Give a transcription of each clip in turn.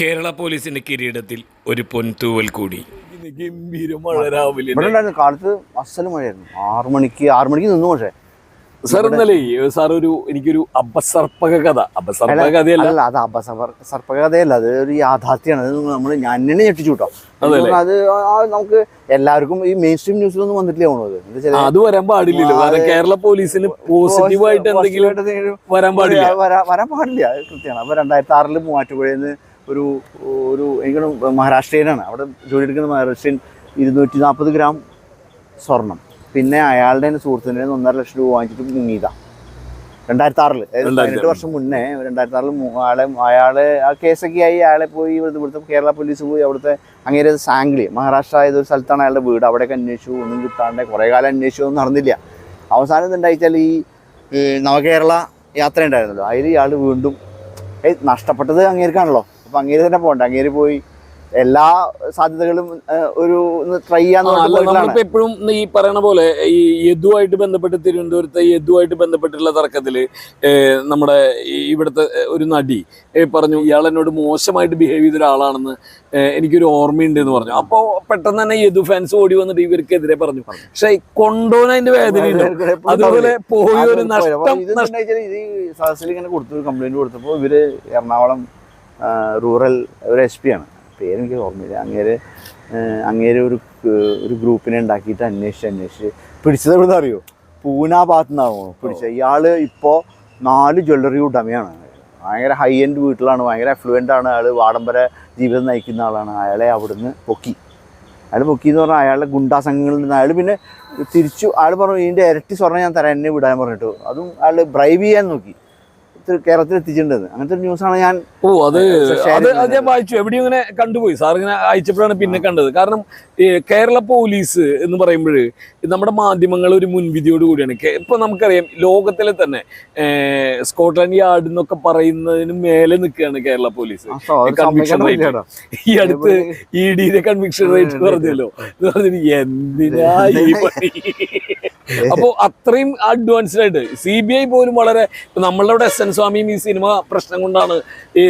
കേരള പോലീസിന്റെ കിരീടത്തിൽ ഒരു പൊൻതൂവൽ കൂടി. ഗംഭീര മഴ രാവിലെ. ഇവിടെ ഉണ്ടായിരുന്നു കാലത്ത് അസൽ മഴയായിരുന്നു. ആറു മണിക്ക് ആറു മണിക്ക് നിന്നു പക്ഷേ. സാർ ഇന്നലെ സാർ ഒരു എനിക്കൊരു അപസർപ്പക കഥ. അപസർപ്പക കഥയല്ല. അല്ല അത് അപസർപ്പക കഥയല്ല. അത് ഒരു യാഥാർത്ഥ്യമാണ്. അത് നമ്മൾ ഞാൻ തന്നെ ഞെട്ടിച്ചു കേട്ടോ. അതല്ലേ? അത് ആ നമുക്ക് എല്ലാവർക്കും ഈ മെയിൻ സ്ട്രീം ന്യൂസിലൊന്നും വന്നിട്ടില്ല അത്. വരാൻ പാടില്ലല്ലോ. കാരണം കേരള പോലീസിന് പോസിറ്റീവായിട്ട് എന്തെങ്കിലും വരാൻ പാടില്ല. വരാൻ പാടില്ല. അത് കൃത്യമാണ്. അപ്പൊ രണ്ടായിരത്തി ആറിൽ മൂവാറ്റുപുഴയിൽ ഒരു ഒരു എനിക്ക് തോന്നുന്നു മഹാരാഷ്ട്രീയനാണ്. അവിടെ ജോലി എടുക്കുന്ന മഹാരാഷ്ട്രീയൻ ഇരുന്നൂറ്റി നാൽപ്പത് ഗ്രാം സ്വർണം. പിന്നെ അയാളുടെ തന്നെ സുഹൃത്തിന്റെ ഒന്നര ലക്ഷം രൂപ വാങ്ങിച്ചിട്ട് മുങ്ങിയതാ. രണ്ടായിരത്തി ആറിൽ രണ്ട് പതിനെട്ട് വർഷം മുന്നേ രണ്ടായിരത്തി ആറിൽ അയാളെ അയാളെ ആ കേസൊക്കെ ആയി അയാളെ പോയി ഇവിടുത്തെ ഇവിടുത്തെ കേരള പോലീസ് പോയി അവിടുത്തെ അങ്ങനെ സാംഗ്ലി. മഹാരാഷ്ട്ര ഏതൊരു സ്ഥലത്താണ് അയാളുടെ വീട്. അവിടെയൊക്കെ അന്വേഷിച്ചു. ഒന്നും കിട്ടാണ്ട് കുറേ കാലം അന്വേഷിച്ചു. ഒന്നും നടന്നില്ല. അവസാനം എന്തായിച്ചാൽ ഈ നവകേരള യാത്ര ഉണ്ടായിരുന്നല്ലോ അതിൽ ഇയാൾ വീണ്ടും നഷ്ടപ്പെട്ടത് അങ്ങേർക്കാണല്ലോ. അപ്പം അങ്ങേര് തന്നെ പോകണ്ട. അങ്ങേര് പോയി എല്ലാ സാധ്യതകളും ഒരു ട്രൈ ചെയ്യാന്ന് എപ്പോഴും ഈ പറയണ പോലെ ഈ യദുവായിട്ട് ബന്ധപ്പെട്ട് തിരുവനന്തപുരത്തെ യദുവായിട്ട് ബന്ധപ്പെട്ടുള്ള തർക്കത്തിൽ നമ്മുടെ ഇവിടുത്തെ ഒരു നടി പറഞ്ഞു ഇയാൾ എന്നോട് മോശമായിട്ട് ബിഹേവ് ചെയ്ത ഒരാളാണെന്ന് എനിക്കൊരു ഓർമ്മയുണ്ട് എന്ന് പറഞ്ഞു. അപ്പോൾ പെട്ടെന്ന് തന്നെ യദു ഫാൻസ് ഓടി വന്നിട്ട് ഇവർക്കെതിരെ പറഞ്ഞു. പക്ഷെ കൊണ്ടോന അതിന്റെ വേദനയുണ്ട് എപ്പോഴും അതുപോലെ പോയി ഒരു നഷ്ടം സദസ്സിൽ ഇങ്ങനെ കൊടുത്തു കംപ്ലൈന്റ് കൊടുത്തപ്പോൾ ഇവർ എറണാകുളം റൂറൽ ഒരു എസ് പി ആണ്. പേരെനിക്ക് ഓർമ്മയില്ല. അങ്ങേര് അങ്ങേരെ ഒരു ഒരു ഗ്രൂപ്പിനെ ഉണ്ടാക്കിയിട്ട് അന്വേഷിച്ച് അന്വേഷിച്ച് പിടിച്ചത് എവിടെ അറിയോ? പൂന ഭാഗത്തു നിന്നാണ് പിടിച്ചത് ഇയാൾ ഇപ്പോൾ നാല് ജ്വല്ലറി ഉടമയാണ്. ഭയങ്കര ഹൈ എൻഡ് വീട്ടിലാണ് ഭയങ്കര അഫ്ലുവന്റ് ആണ്. അയാൾ വാടംബര ജീവിതം നയിക്കുന്ന ആളാണ്. അയാളെ അവിടുന്ന് പൊക്കി. അയാൾ പൊക്കി എന്ന് പറഞ്ഞാൽ അയാളുടെ ഗുണ്ടാ സംഘങ്ങളിൽ നിന്ന് അയാൾ പിന്നെ തിരിച്ചു അയാൾ പറഞ്ഞു ഇതിന്റെ ഇരട്ടി സ്വർണം ഞാൻ തരാം എന്നെ വിടാൻ പറഞ്ഞിട്ട്. അതും അയാൾ ബ്രൈവ് ചെയ്യാൻ നോക്കി. കേരളത്തിൽ എത്തിച്ചിട്ടുണ്ട് അങ്ങനത്തെ ഒരു ന്യൂസാണ് ഞാൻ ഓ അത് അത് അത് ഞാൻ വായിച്ചു. എവിടെയും ഇങ്ങനെ കണ്ടുപോയി. സാർ ഇങ്ങനെ അയച്ചപ്പോഴാണ് പിന്നെ കണ്ടത്. കാരണം കേരള പോലീസ് എന്ന് പറയുമ്പോൾ നമ്മുടെ മാധ്യമങ്ങൾ ഒരു മുൻവിധിയോട് കൂടിയാണ്. ഇപ്പൊ നമുക്കറിയാം ലോകത്തിലെ തന്നെ സ്കോട്ട്ലാൻഡ് യാർഡ് എന്നൊക്കെ പറയുന്നതിന് മേലെ നിൽക്കുകയാണ് കേരള പോലീസ്. ആ റേറ്റ്. ഈ അടുത്ത് ഇ ഡിയുടെ കൺവിക്ഷൻ റേറ്റ് പറഞ്ഞല്ലോ. എന്തിനാ ഈ പണി? അപ്പോ അത്രയും അഡ്വാൻസ്ഡ് ആയിട്ട് സി ബി ഐ പോലും വളരെ നമ്മളുടെ അവിടെ എസ് എൻ സ്വാമിയും ഈ സിനിമ പ്രശ്നം കൊണ്ടാണ് ഈ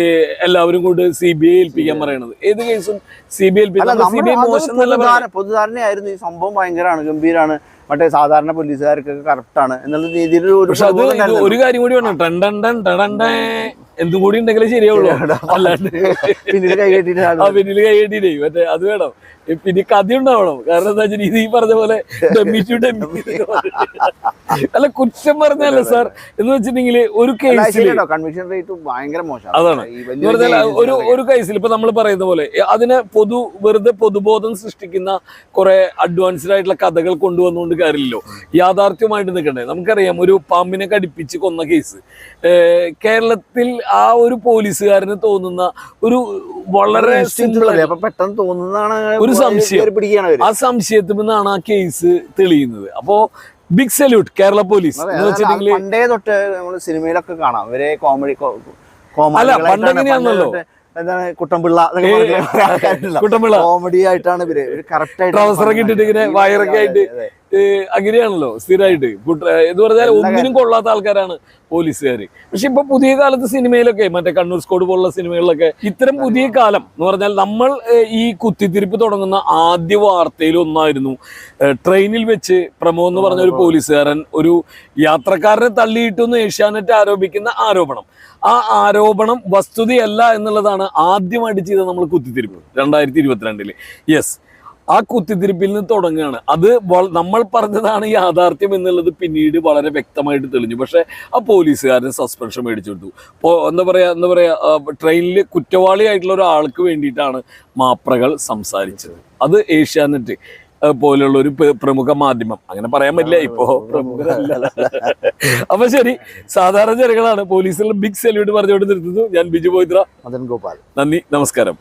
എല്ലാവരും കൊണ്ട് സി ബി ഐ ഏൽപ്പിക്കാൻ പറയുന്നത്. ഏത് കേസും സി ബി ഐ ഏൽപ്പിക്കാൻ പൊതുധാരണയായിരുന്നു. ഈ സംഭവം ഭയങ്കരമാണ് ഗംഭീരാണ്. മറ്റേ സാധാരണ പോലീസുകാർക്കൊക്കെ കറക്റ്റാണ് എന്നുള്ള രീതിയിൽ ഒരു കാര്യം കൂടി വേണം. ടൺ ടൺ. എന്തും കൂടി ഉണ്ടെങ്കിലേ ശരിയാവുള്ളൂ. അല്ലാണ്ട് പിന്നിൽ കൈ കൈയടിയിട്ടേ മറ്റേ അത് വേണം. പിന്നെ കഥ ഉണ്ടാവണം. കാരണം എന്താ വെച്ചാൽ ഇത് ഈ പറഞ്ഞ പോലെ ഡമ്മി ടു ഡമ്മി അല്ല കുറ്റം പറഞ്ഞല്ല സാർ. എന്ന് വെച്ചിട്ടുണ്ടെങ്കിൽ ഒരു കേസിൽ കൺവിക്ഷൻ റേറ്റ് ഭയങ്കര അതാണ്. ഒരു ഒരു കേസിൽ ഇപ്പൊ നമ്മൾ പറയുന്ന പോലെ അതിനെ പൊതു വെറുതെ പൊതുബോധം സൃഷ്ടിക്കുന്ന കുറെ അഡ്വാൻസ്ഡ് ആയിട്ടുള്ള കഥകൾ കൊണ്ടുവന്നുകൊണ്ട് കാര്യമില്ലല്ലോ. യാഥാർത്ഥ്യമായിട്ട് നിൽക്കണ്ടേ നമുക്കറിയാം ഒരു പാമ്പിനെ കടിപ്പിച്ച് കൊന്ന കേസ് കേരളത്തിൽ ആ ഒരു പോലീസുകാരന് തോന്നുന്ന ഒരു വളരെ സിമ്പിൾ പെട്ടെന്ന് തോന്നുന്നതാണ് ഒരു സംശയം. ആ സംശയത്തിൽ നിന്നാണ് ആ കേസ് തെളിയുന്നത്. അപ്പോ ബിഗ് സല്യൂട്ട് കേരള പോലീസ്. എന്ന് വെച്ചിട്ടുണ്ടെങ്കിൽ പണ്ടേ തൊട്ട് നമ്മൾ സിനിമയിലൊക്കെ കാണാം. ഇവരെ കോമഡി അല്ല, പണ്ട് എങ്ങനെയാണെന്നല്ലോ? എന്താണ് കുട്ടമ്പിള്ള കുട്ടമ്പിള്ള. കോമഡി ആയിട്ടാണ് ഇവർ കറക്റ്റ് ആയിട്ട് ഒക്കെ ഇട്ടിട്ട് ഇങ്ങനെ വയറൊക്കെ ആയിട്ട് അങ്ങനെയാണല്ലോ സ്ഥിരമായിട്ട് എന്ന് പറഞ്ഞാൽ ഒന്നിനും കൊള്ളാത്ത ആൾക്കാരാണ് പോലീസുകാർ പക്ഷെ ഇപ്പൊ പുതിയ കാലത്ത് സിനിമയിലൊക്കെ മറ്റേ കണ്ണൂർ സ്കോഡ് പോലുള്ള സിനിമകളിലൊക്കെ ഇത്തരം പുതിയ കാലം എന്ന് പറഞ്ഞാൽ നമ്മൾ ഈ കുത്തിത്തിരിപ്പ് തുടങ്ങുന്ന ആദ്യ വാർത്തയിൽ ഒന്നായിരുന്നു. ട്രെയിനിൽ വെച്ച് പ്രമോ എന്ന് പറഞ്ഞ ഒരു പോലീസുകാരൻ ഒരു യാത്രക്കാരനെ തള്ളിയിട്ടുന്ന് ഏഷ്യാനെറ്റ് ആരോപിക്കുന്ന ആരോപണം. ആ ആരോപണം വസ്തുതയല്ല എന്നുള്ളതാണ് ആദ്യമായിട്ട് ചെയ്ത നമ്മൾ കുത്തിത്തിരിപ്പ് രണ്ടായിരത്തി ഇരുപത്തിരണ്ടിൽ. യെസ് ആ കുത്തിത്തിരിപ്പിൽ നിന്ന് തുടങ്ങുകയാണ്. അത് നമ്മൾ പറഞ്ഞതാണ് യാഥാർത്ഥ്യം എന്നുള്ളത് പിന്നീട് വളരെ വ്യക്തമായിട്ട് തെളിഞ്ഞു. പക്ഷേ ആ പോലീസുകാരൻ സസ്പെൻഷൻ മേടിച്ചു കൊടുത്തു. ഇപ്പോൾ എന്താ പറയുക എന്താ പറയുക ട്രെയിനിൽ കുറ്റവാളിയായിട്ടുള്ള ഒരാൾക്ക് വേണ്ടിയിട്ടാണ് മാപ്രകൾ സംസാരിച്ചത്. അത് ഏഷ്യാനെറ്റ് പോലുള്ള പോലെയുള്ള ഒരു പ്രമുഖ മാധ്യമം. അങ്ങനെ പറയാൻ പറ്റില്ല ഇപ്പോ പ്രമുഖരല്ല. അപ്പൊ ശരി സാധാരണ ജനങ്ങളാണ്. പോലീസിൽ ബിഗ് സല്യൂട്ട് പറഞ്ഞുകൊണ്ട് നിർത്തുന്നു ഞാൻ ബിജു പോയിത്ര. മദൻ ഗോപാൽ. നന്ദി നമസ്കാരം.